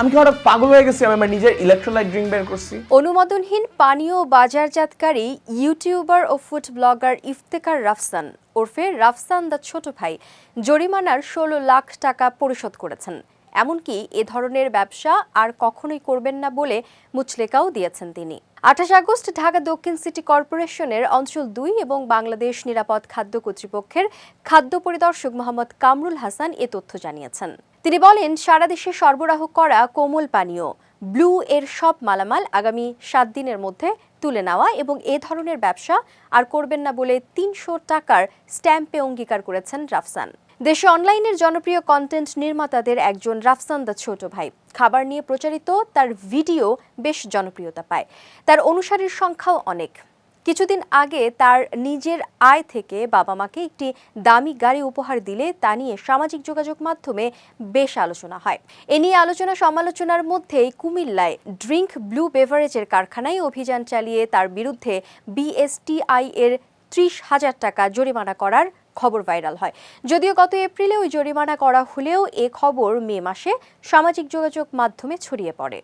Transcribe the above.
আমি কি হঠাৎ পাগল হয়ে গেছি? আমি আমার নিজের ইলেকট্রোলাইট ড্রিঙ্ক বের করছি। অনুমোদনহীন পানীয় বাজারজাতকারী ইউটিউবার ও ফুড ব্লগার ইফতেকার রাফসান ওরফে রাফসান দ্য ছোট ভাই জরিমানার ষোলো লাখ টাকা পরিশোধ করেছেন। এমনকি এ ধরনের ব্যবসা আর কখনোই করবেন না বলে মুচলেকাও দিয়েছেন তিনি। আঠাশ আগস্ট ঢাকা দক্ষিণ সিটি কর্পোরেশনের অঞ্চল দুই এবং বাংলাদেশ নিরাপদ খাদ্য কর্তৃপক্ষের খাদ্য পরিদর্শক মোহাম্মদ কামরুল হাসান এ তথ্য জানিয়েছেন। তিনি বলেন, সারা দেশে সরবরাহ করা কোমল পানীয়, ব্লু এর সব মালামাল আগামী সাত দিনের মধ্যে তুলে নেওয়া এবং এ ধরনের ব্যবসা আর করবেন না বলে তিনশো টাকার স্ট্যাম্পে অঙ্গীকার করেছেন রাফসান। দেশে অনলাইনের জনপ্রিয় কন্টেন্ট নির্মাতাদের একজন রাফসান দা ছোট ভাই। খাবার নিয়ে প্রচারিত তার ভিডিও বেশ জনপ্রিয়তা পায়। তার অনুসারীর সংখ্যাও অনেক। কিছুদিন আগে তার নিজের আয় থেকে বাবা মাকে একটি দামি গাড়ি উপহার দিলে তা নিয়ে সামাজিক যোগাযোগ মাধ্যমে বেশ আলোচনা হয়। এ নিয়ে আলোচনা সমালোচনার মধ্যেই কুমিল্লায় ড্রিঙ্ক ব্লু বেভারেজের কারখানায় অভিযান চালিয়ে তার বিরুদ্ধে বিএসটিআই এর ত্রিশ হাজার টাকা জরিমানা করার খবর ভাইরাল হয়। যদিও গত এপ্রিলে ওই জরিমানা করা হলেও এ খবর মে মাসে সামাজিক যোগাযোগ মাধ্যমে ছড়িয়ে পড়ে।